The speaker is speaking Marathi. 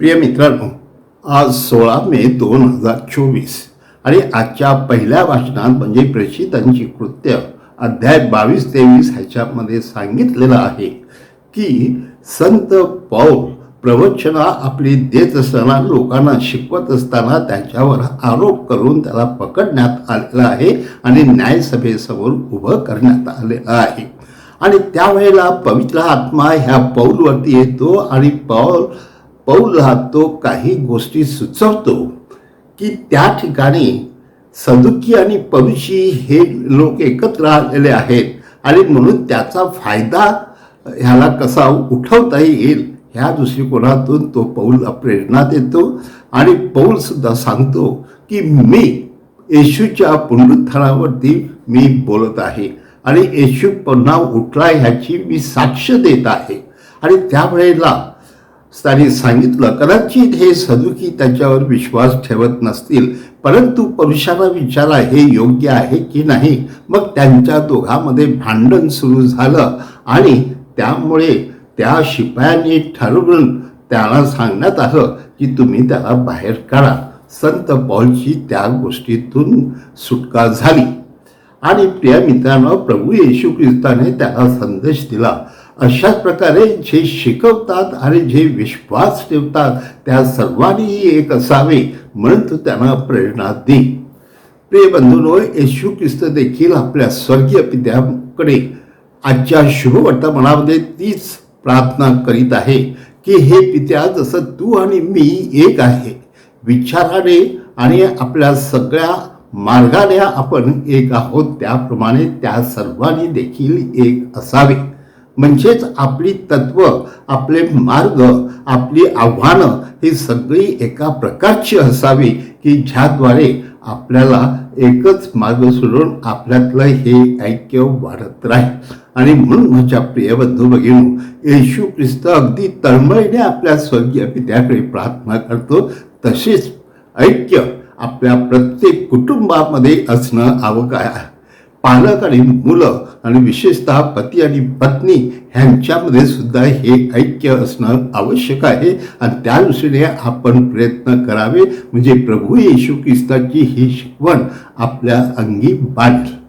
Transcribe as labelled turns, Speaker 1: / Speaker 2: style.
Speaker 1: प्रिय मित्रांनो आज सोळा मे दोन हजार चोवीस आणि आजच्या पहिल्या वाचनात म्हणजे प्रेषितांची कृत्य अध्याय बावीस तेवीस ह्याच्यामध्ये सांगितलेलं आहे की संत पौल प्रवचना आपली देत असताना लोकांना शिकवत असताना त्याच्यावर आरोप करून त्याला पकडण्यात आलेला आहे आणि न्यायसभेसमोर उभं करण्यात आलेलं आहे. आणि त्यावेळेला पवित्र आत्मा ह्या पौलवरती येतो आणि पौल पौलला तो काही गोष्टी सुचवतो की त्या ठिकाणी सदुकी आणि पविशी हे लोक एकत्र आलेले आहेत. आणि म्हणून त्याचा फायदा ह्याला कसा उठवता येईल ह्या दृष्टिकोनातून तो पौलला प्रेरणा देतो. आणि पौलसुद्धा सांगतो की मी येशूच्या पुनरुत्थानावरती मी बोलत आहे. आणि येशू पुन्हा उठला ह्याची मी साक्ष देत आहे. आणि त्यावेळेला त्यांनी सांगितलं. कदाचित हे सदुकी त्याच्यावर विश्वास ठेवत नसतील परंतु पुरुषाला विचारा हे योग्य आहे की नाही? मग त्यांच्या दोघांमध्ये भांडण सुरू झालं आणि त्यामुळे त्या शिपायांनी ठरवून त्याला सांगण्यात आलं की तुम्ही त्याला बाहेर काढा. संत पॉलची त्या गोष्टीतून सुटका झाली. आणि प्रिय मित्रांनो प्रभू येशू ख्रिस्ताने त्याला संदेश दिला. अशाच प्रकारे जे शिकवतात आणि जे विश्वास ठेवतात त्या सर्वांनी एक असावे म्हणून तो त्यांना प्रेरणा दे प्रिय बंधूंनो येशू ख्रिस्त देखील आपल्या स्वर्गीय पित्याकडे आजच्या शुभवर्तमानामध्ये तीच प्रार्थना करीत आहे की हे पित्या जसं तू आणि मी एक आहे विचाराने आणि आपल्या सगळ्या मार्गाने आपण एक आहोत त्याप्रमाणे त्या सर्वांनी देखील एक असावे. म्हणजेच आपली तत्व आपले मार्ग आपली आव्हानं ही सगळी एका प्रकारची असावी की ज्याद्वारे आपल्याला एकच मार्ग सोडून आपल्यातलं हे ऐक्य वाढत राहील. आणि म्हणून माझ्या प्रिय बंधू भगिनू येशू ख्रिस्त अगदी तळमळीने आपल्या स्वर्गीय पित्याकडे प्रार्थना करतो. तसेच ऐक्य आपल्या प्रत्येक कुटुंबामध्ये असणं आवक आहे. पालक आणि मुलं आणि विशेषतः पती आणि पत्नी ह्यांच्यामध्ये सुद्धा हे ऐक्य असणं आवश्यक आहे. आणि त्या दृष्टीने आपण प्रयत्न करावे. म्हणजे प्रभू येशू ख्रिस्ताची ही शिकवण आपल्या अंगी बांधली